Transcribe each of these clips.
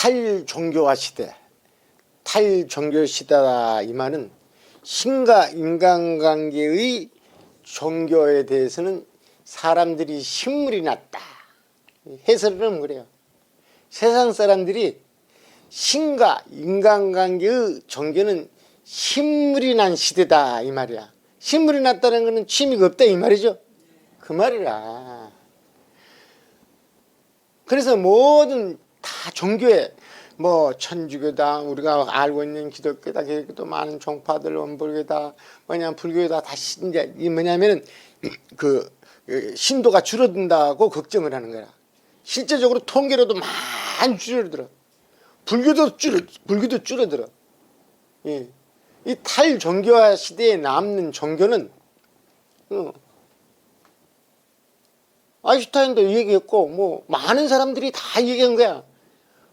탈종교화 시대, 탈종교 시대다 이 말은 신과 인간관계의 종교에 대해서는 사람들이 신물이 났다. 해설은 그래요. 세상 사람들이 신과 인간관계의 종교는 신물이 난 시대다 이 말이야. 신물이 났다는 것은 취미가 없다 이 말이죠. 그 말이라. 그래서 모든 다 종교에 뭐 천주교다 우리가 알고 있는 기독교다 기독교도 많은 종파들 원불교다 뭐냐 불교다 다 시- 이제 이 뭐냐면은 그 신도가 줄어든다고 걱정을 하는 거야. 실제적으로 통계로도 많이 줄어들어. 불교도 줄어 불교도 줄어들어. 예. 이 탈종교화 시대에 남는 종교는 어, 아인슈타인도 얘기했고 뭐 많은 사람들이 다 얘기한 거야.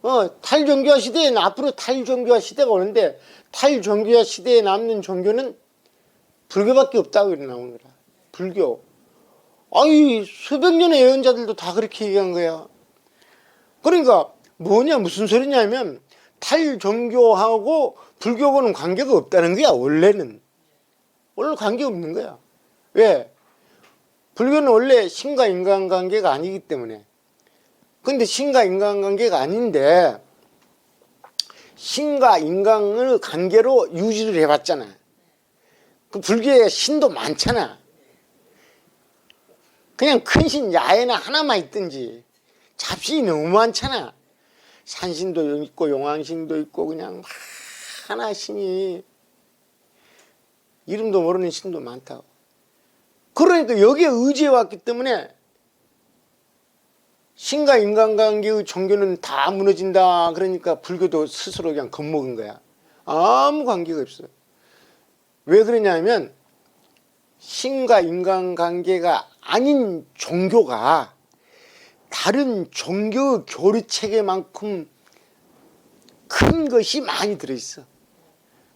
어, 탈종교화 시대에는 앞으로 탈종교화 시대가 오는데 탈종교화 시대에 남는 종교는 불교밖에 없다고 나오는 거라. 불교. 아이 수백 년의 예언자들도 다 그렇게 얘기한 거야. 그러니까 뭐냐 무슨 소리냐면 탈종교하고 불교하고는 관계가 없다는 거야 원래는 원래 관계 없는 거야. 왜? 불교는 원래 신과 인간 관계가 아니기 때문에. 근데 신과 인간관계가 아닌데 신과 인간을 관계로 유지를 해봤잖아. 그 불교에 신도 많잖아. 그냥 큰 신 야에나 하나만 있든지 잡신이 너무 많잖아. 산신도 있고 용왕신도 있고 그냥 하나 신이 이름도 모르는 신도 많다고. 그러니까 여기에 의지해 왔기 때문에 신과 인간관계의 종교는 다 무너진다. 그러니까 불교도 스스로 그냥 겁먹은 거야. 아무 관계가 없어. 왜 그러냐면 신과 인간관계가 아닌 종교가 다른 종교 교리 체계만큼 큰 것이 많이 들어있어.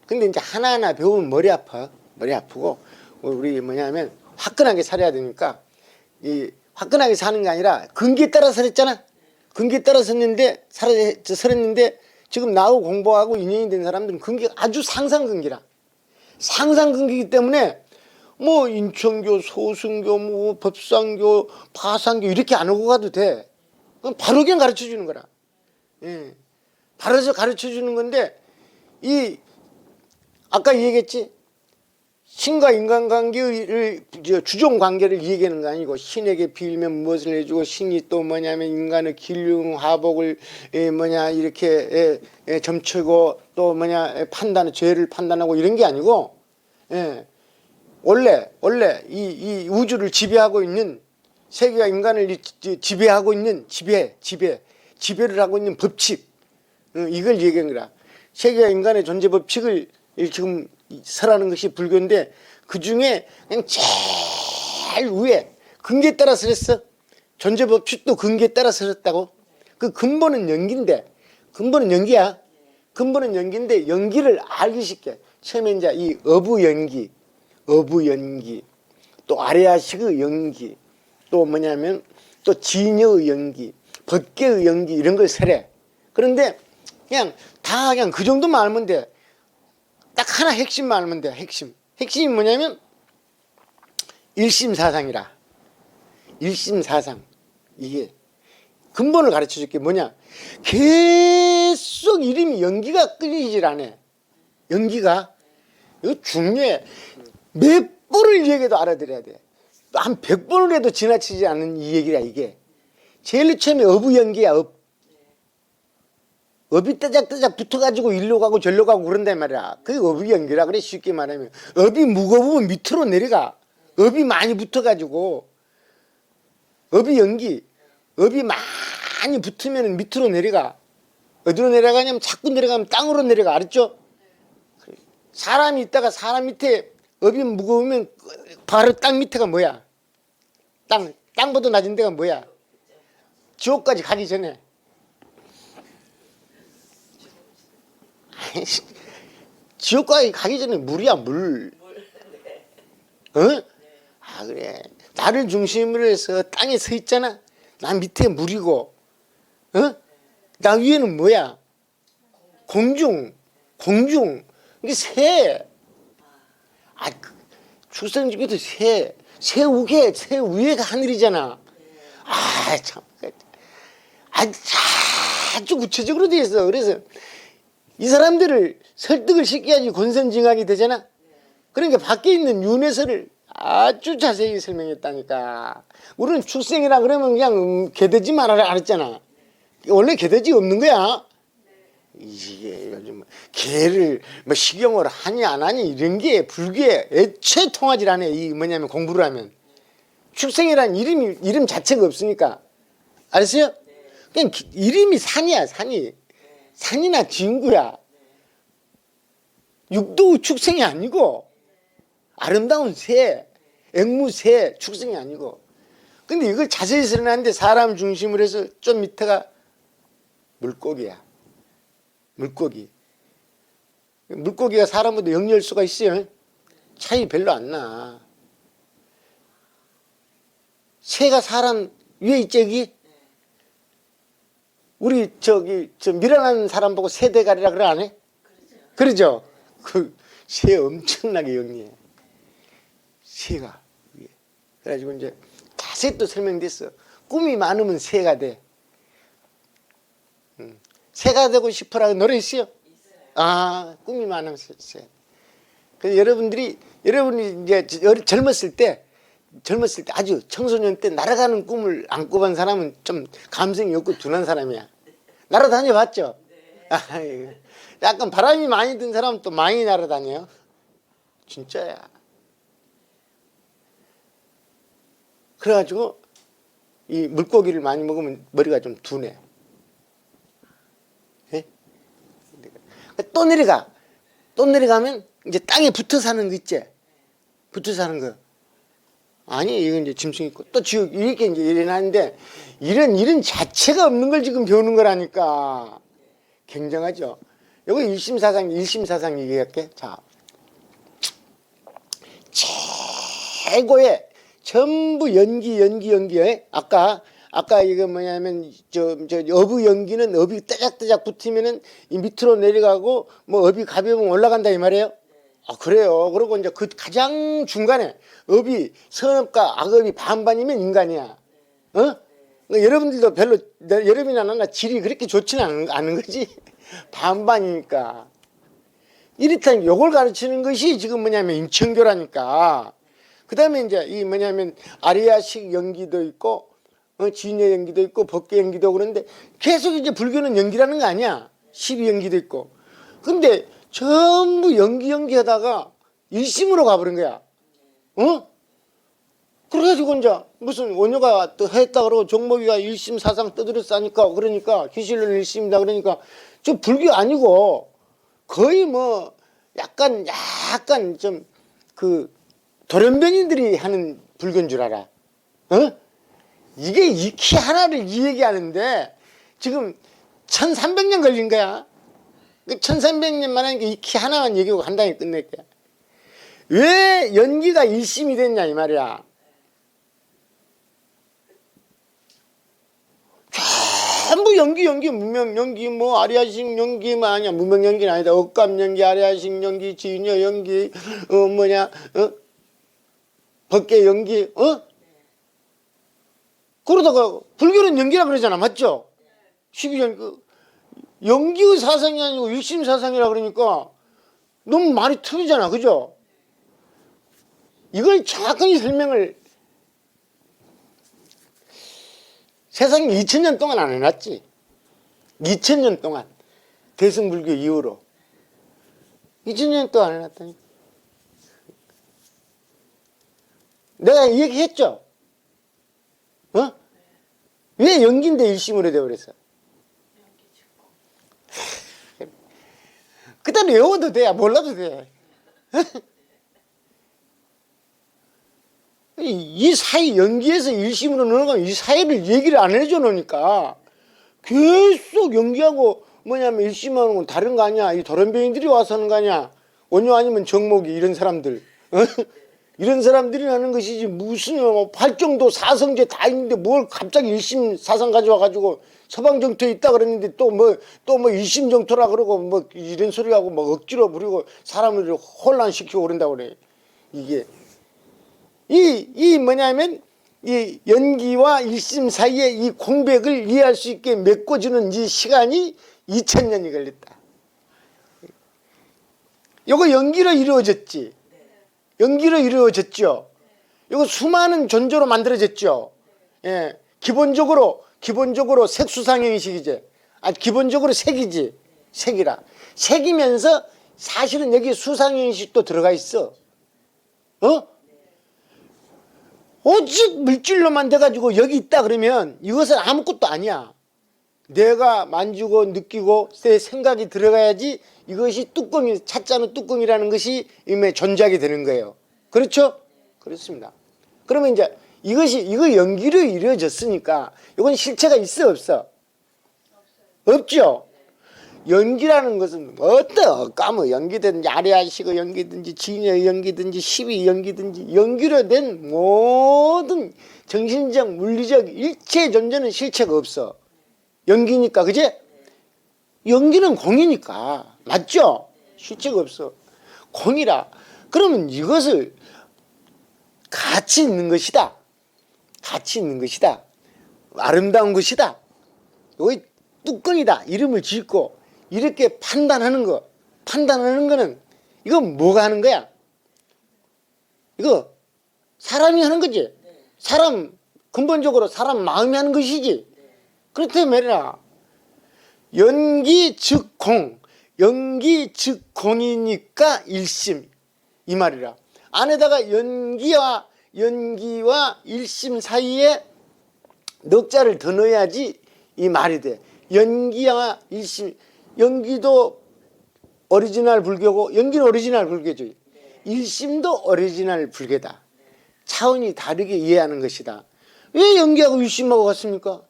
근데 이제 하나하나 배우면 머리 아파. 머리 아프고 우리 뭐냐면 화끈하게 살아야 되니까 이 화끈하게 사는 게 아니라 근기에 따라 살았잖아. 근기에 따라 섰는데 살아 살았는데 지금 나하고 공부하고 인연이 된 사람들은 근기가 아주 상상 근기라. 상상 근기이기 때문에 뭐 인천교, 소승교, 뭐 법상교, 파상교 이렇게 안 오고 가도 돼. 그럼 바로 그냥 가르쳐 주는 거라. 예. 바로 저 가르쳐 주는 건데 이 아까 얘기했지 신과 인간관계를 저 주종 관계를 얘기하는 거 아니고 신에게 빌면 무엇을 해주고 신이 또 뭐냐면 인간의 길흉 화복을 예, 뭐냐 이렇게 예, 예, 점치고 또 뭐냐 예, 판단 죄를 판단하고 이런 게 아니고 예, 원래 원래 이, 이 우주를 지배하고 있는 세계가 인간을 지배하고 있는 지배 지배 지배를 하고 있는 법칙 어, 이걸 얘기한 거라. 세계가 인간의 존재 법칙을 지금 설하는 것이 불교인데 그 중에 그냥 제일 위에 근기에 따라서 했어. 존재 법칙도 근기에 따라서 했다고. 그 근본은 연기인데 근본은 연기야. 근본은 연기인데 연기를 알기 쉽게 처음에 이제 이 어부 연기, 어부 연기, 또 아레아식의 연기, 또 뭐냐면 또 진여의 연기, 법계의 연기 이런 걸 설해. 그런데 그냥 다 그냥 그 정도만 알면 돼. 딱 하나 핵심만 알면 돼. 핵심. 핵심이 뭐냐면 일심사상이라. 일심사상. 이게 근본을 가르쳐 줄 게 뭐냐? 계속 이름이 연기가 끊이질 않아. 연기가 이거 중요해. 몇 번을 얘기해도 알아들어야 돼. 한 백 번을 해도 지나치지 않는 이 얘기라 이게. 제일 처음에 어부 연기야 업. 업이 뜨작뜨작 붙어가지고 일로 가고 절로 가고 그런단 말이야. 그게 업이 연기라 그래 쉽게 말하면. 업이 무거우면 밑으로 내려가. 업이 많이 붙어가지고 업이 연기. 업이 많이 붙으면 밑으로 내려가. 어디로 내려가냐면 자꾸 내려가면 땅으로 내려가. 알았죠? 사람이 있다가 사람 밑에 업이 무거우면 바로 땅 밑에가 뭐야? 땅, 땅보다 낮은 데가 뭐야? 지옥까지 가기 전에. 지옥까지 가기 전에 물이야 물. 어? 아 그래. 나를 중심으로 해서 땅에 서 있잖아. 난 밑에 물이고, 어? 나 위에는 뭐야? 공중, 공중. 이게 새. 아, 그, 출생지기도 새. 새 우게, 새 위에가 하늘이잖아. 아, 참. 아, 아주 구체적으로 돼 있어. 그래서 이 사람들을 설득을 시켜야지 권선징악이 되잖아. 그러니까 밖에 있는 윤회설을 아주 자세히 설명했다니까. 우리는 출생이라 그러면 그냥 음, 개돼지 말하라 알았잖아. 원래 개돼지 없는 거야. 이게 요즘 개를 뭐 식용을 하니 안 하니 이런 게 불교에 애초에 통하지 않아. 이 뭐냐면 공부를 하면 출생이란 이름이 이름 자체가 없으니까 알았어요? 그냥 기- 이름이 산이야 산이 산이나 진구야. 육도 축생이 아니고 아름다운 새, 앵무새 축생이 아니고. 근데 이걸 자세히 설명하는데 사람 중심으로 해서 좀 밑에가 물고기야. 물고기. 물고기가 사람보다 영리할 수가 있어요. 차이 별로 안 나. 새가 사람 위에 있지 여기? 우리 저기 저 미련한 사람 보고 새대가리라 그래 안 해? 그러죠. 그 새 엄청나게 영리해. 새가 위에. 그래가지고 이제 자세히 또 설명됐어. 꿈이 많으면 새가 돼. 음. 새가 되고 싶어라고 노래 있어요? 아, 꿈이 많으면 새. 새. 그래서 여러분들이 여러분이 이제 저- 젊었을 때 젊었을 때 아주 청소년 때 날아가는 꿈을 안 꿔본 사람은 좀 감성이 없고 둔한 사람이야. 날아다녀 봤죠? 아이고. 약간 바람이 많이 든 사람은 또 많이 날아다녀요. 진짜야. 그래가지고 이 물고기를 많이 먹으면 머리가 좀 둔해. 예? 또 내려가. 또 내려가면 이제 땅에 붙어 사는 거 있지? 붙어 사는 거. 아니 이건 이제 짐승 있고 또 지옥 이렇게 이제 일어나는데 이런 이런 자체가 없는 걸 지금 배우는 거라니까 굉장하죠. 요거 일심사상 일심사상 얘기할게. 자 최고의 전부 연기 연기 연기에 아까 아까 이거 뭐냐면 저, 저 어부 연기는 업이 뜨작뜨작 붙으면은 이 밑으로 내려가고 뭐 업이 가벼우면 올라간다 이 말이에요. 아 그래요. 그리고 이제 그 가장 중간에 업이 선업과 악업이 반반이면 인간이야. 어? 그러니까 여러분들도 별로 내- 여러분이나 나나 질이 그렇게 좋지는 않은, 않은 거지. 반반이니까. 이렇다니 요걸 가르치는 것이 지금 뭐냐면 인천교라니까. 그 다음에 이제 이 뭐냐면 아리아식 연기도 있고 어, 진여 연기도 있고 법계 연기도 그런데 계속 이제 불교는 연기라는 거 아니야. 십이 연기도 있고. 근데 전부 연기 연기하다가 일심으로 가버린 거야. 어? 그래가지고 이제 무슨 원효가 또 했다 그러고 종목이가 일심 사상 떠들었으니까 그러니까 기실론 일심이다 그러니까 저 불교 아니고 거의 뭐 약간 약간 좀 그 돌연변이들이 하는 불교인 줄 알아. 어? 이게 이키 하나를 이 얘기하는데 지금 1300년 걸린 거야. 그 1300년만 하니까 이 키 하나만 얘기하고 한 방에 끝낼 거야. 왜 연기가 일심이 됐냐 이 말이야. 전부 연기 연기 무명 연기 뭐 아리아식 연기만 아니야 무명 연기는 아니다 억감 연기 아리아식 연기 진여 연기 어 뭐냐 어 법계 연기 어 그러다가 불교는 연기라 그러잖아 맞죠? 십이연 그 연기의 사상이 아니고 일심 사상이라 그러니까 너무 말이 틀리잖아 그죠? 이걸 정확하게 설명을 세상에 2000년 동안 안 해놨지 2000년 동안 대승불교 이후로 2000년 동안 안 해놨다니 내가 이 얘기 했죠? 어? 왜 연기인데 일심으로 되어버렸어? 그때는 외워도 돼. 몰라도 돼. 이, 이 사이 연기에서 일심으로 넣는 건이 사이를 얘기를 안 해줘 놓으니까. 계속 연기하고 뭐냐면 일심하는 건 다른 거 아니야. 이 도련변이들이 와서 하는 거 아니야. 원효 아니면 정목이 이런 사람들. 어? 이런 사람들이 하는 것이지 무슨 뭐 팔정도 사성제 다 있는데 뭘 갑자기 일심 사상 가져와 가지고 서방정토에 있다 그랬는데 또 뭐 또 뭐 일심정토라 그러고 뭐 이런 소리 하고 뭐 억지로 부리고 사람을 혼란시키고 그런다고 그래 이게 이 이 뭐냐면 이 연기와 일심 사이에 이 공백을 이해할 수 있게 메꿔주는 이 시간이 2000년이 걸렸다. 요거 연기로 이루어졌지. 연기로 이루어졌죠. 이거 수많은 존재로 만들어졌죠. 예. 기본적으로 기본적으로 색수상형식이지. 아 기본적으로 색이지. 색이라. 색이면서 사실은 여기 수상형식도 들어가 있어. 어? 오직 물질로만 돼가지고 여기 있다 그러면 이것은 아무것도 아니야. 내가 만지고 느끼고 내 생각이 들어가야지 이것이 뚜껑이 차자는 뚜껑이라는 것이 이미 존재하게 되는 거예요. 그렇죠? 그렇습니다. 그러면 이제 이것이 이거 연기로 이루어졌으니까 이건 실체가 있어 없어? 없죠. 연기라는 것은 어떤 까뭐 연기든지 아리아식의 연기든지 진의 연기든지 시비 연기든지 연기로 된 모든 정신적 물리적 일체 존재는 실체가 없어. 연기니까 그제? 연기는 공이니까 맞죠? 실체가 없어. 공이라. 그러면 이것을 가치 있는 것이다. 가치 있는 것이다. 아름다운 것이다. 여기 뚜껑이다. 이름을 짓고 이렇게 판단하는 거. 판단하는 거는 이건 뭐가 하는 거야? 이거 사람이 하는 거지. 사람 근본적으로 사람 마음이 하는 것이지. 그렇다면 말이야. 연기 즉 공. 연기 즉 공이니까 일심. 이 말이라. 안에다가 연기와 연기와 일심 사이에 넉 자를 더 넣어야지 이 말이 돼. 연기와 일심. 연기도 오리지널 불교고 연기는 오리지널 불교죠. 일심도 오리지널 불교다. 차원이 다르게 이해하는 것이다. 왜 연기하고 일심하고 같습니까?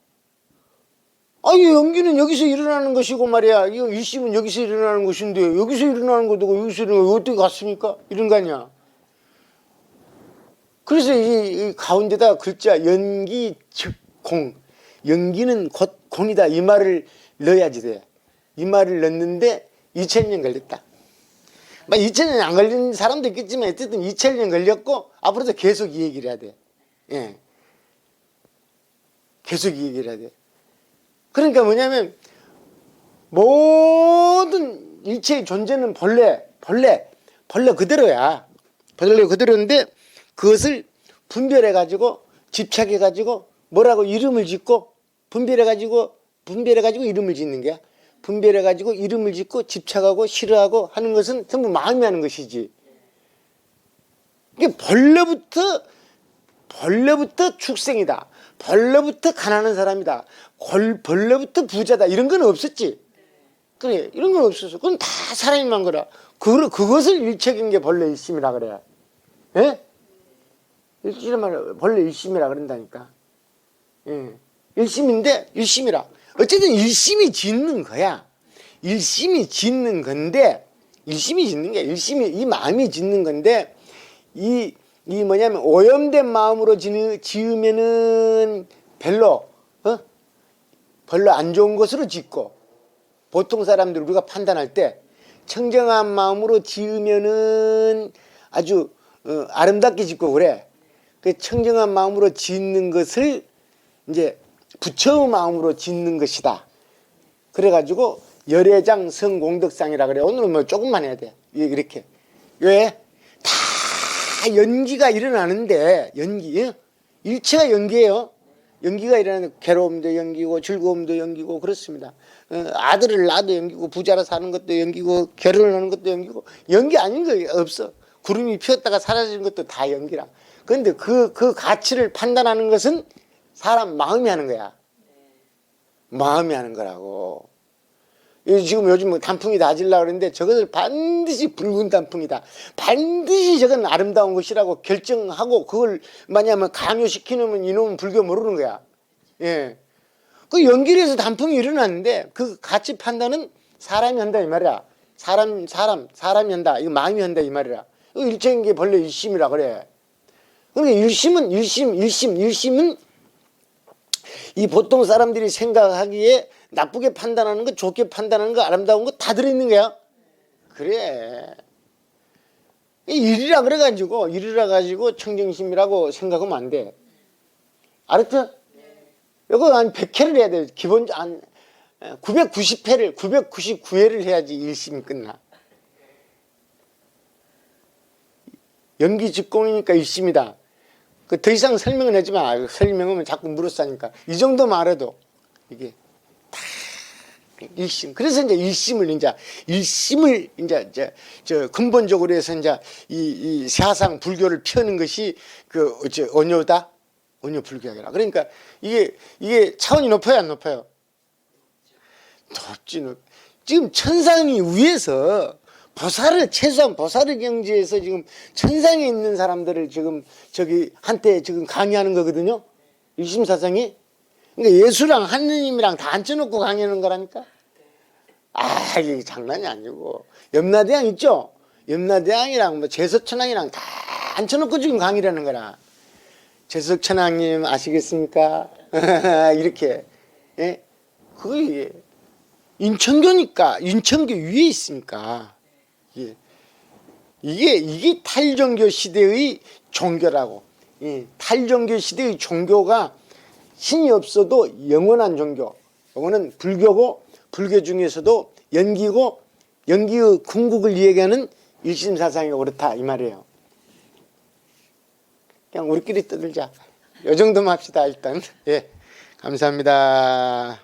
아니 연기는 여기서 일어나는 것이고 말이야. 이 일심은 여기서 일어나는 것인데 여기서 일어나는 것도 여기서 일어나는 거 어떻게 같습니까? 이런 거 아니야. 그래서 이, 이 가운데다 글자 연기 즉 공. 연기는 곧 공이다. 이 말을 넣어야지 돼. 이 말을 넣는데 2000년 걸렸다. 막 2000년 안 걸린 사람도 있겠지만 어쨌든 2000년 걸렸고 앞으로도 계속 이 얘기를 해야 돼. 예. 계속 이 얘기를 해야 돼. 그러니까 뭐냐면 모든 일체의 존재는 본래 본래 본래 그대로야. 본래 그대로인데 그것을 분별해 가지고 집착해 가지고 뭐라고 이름을 짓고 분별해 가지고 분별해 가지고 이름을 짓는 거야. 분별해 가지고 이름을 짓고 집착하고 싫어하고 하는 것은 전부 마음이 하는 것이지. 이게 본래부터 벌레부터 축생이다. 벌레부터 가난한 사람이다. 골, 벌레부터 부자다. 이런 건 없었지. 그래, 이런 건 없었어. 그건 다 사람이만 거라. 그, 그것을 일체인 게 벌레 일심이라 그래. 예? 일심이라 벌레 일심이라 그런다니까. 예. 일심인데 일심이라. 어쨌든 일심이 짓는 거야. 일심이 짓는 건데, 일심이 짓는 게 일심이 이 마음이 짓는 건데, 이, 이 뭐냐면 오염된 마음으로 지으, 지으면은 별로, 어? 별로 안 좋은 것으로 짓고, 보통 사람들 우리가 판단할 때 청정한 마음으로 지으면은 아주 어, 아름답게 짓고 그래. 그 청정한 마음으로 짓는 것을 이제 부처의 마음으로 짓는 것이다. 그래가지고 열애장 성공덕상이라 그래. 오늘은 뭐 조금만 해야 돼. 이렇게. 왜? 다 연기가 일어나는데 연기 예? 일체가 연기예요. 연기가 일어나는 괴로움도 연기고 즐거움도 연기고 그렇습니다. 어, 아들을 낳아도 연기고 부자로 사는 것도 연기고 결혼을 하는 것도 연기고 연기 아닌 거 없어. 구름이 피었다가 사라지는 것도 다 연기라. 그런데 그, 그 가치를 판단하는 것은 사람 마음이 하는 거야. 마음이 하는 거라고. 이 지금 요즘 뭐 단풍이 낮으려고 그러는데 저것을 반드시 붉은 단풍이다. 반드시 저건 아름다운 것이라고 결정하고 그걸 만약에 강요시키면 이놈은 불교 모르는 거야. 예. 그 연기에서 단풍이 일어났는데 그 가치 판단은 사람이 한다 이 말이야. 사람, 사람, 사람이 한다. 이거 마음이 한다 이 말이야. 이거 일체인 게 본래 일심이라 그래. 그러니까 일심은 일심, 일심, 일심은 이 보통 사람들이 생각하기에 나쁘게 판단하는 거, 좋게 판단하는 거, 아름다운 거 다 들어있는 거야. 그래. 이 일이라 그래가지고 일이라 가지고 청정심이라고 생각하면 안 돼. 알았죠? 이거 한 100회를 해야 돼. 기본 한 990회를 999회를 해야지 일심이 끝나. 연기 직공이니까 일심이다. 그 더 이상 설명은 하지 마. 설명하면 자꾸 물어싸니까. 이 정도 말해도 이게 다 일심. 그래서 이제 일심을 이제 일심을 이제 저, 저 근본적으로 해서 이제 이, 이 사상 불교를 펴는 것이 그 어째 언요다. 언요 불교학이라. 그러니까 이게 이게 차원이 높아요, 안 높아요? 높지 높. 지금 천상이 위에서 보살을 최소한 보살의 경지에서 지금 천상에 있는 사람들을 지금 저기 한때 지금 강의하는 거거든요. 일심사상이. 그러니까 예수랑 하느님이랑 다 앉혀놓고 강의하는 거라니까. 아 이게 장난이 아니고 염라대왕 있죠. 염라대왕이랑 뭐 제석천왕이랑 다 앉혀놓고 지금 강의를 하는 거라. 제석천왕님 아시겠습니까? 이렇게 예? 그게 인천교니까 인천교 위에 있으니까 예. 이게 이게 탈종교 시대의 종교라고 예. 탈종교 시대의 종교가 신이 없어도 영원한 종교. 이거는 불교고 불교 중에서도 연기고 연기의 궁극을 이야기하는 일심사상이 옳다 이 말이에요. 그냥 우리끼리 떠들자. 요 정도만 합시다 일단. 예 감사합니다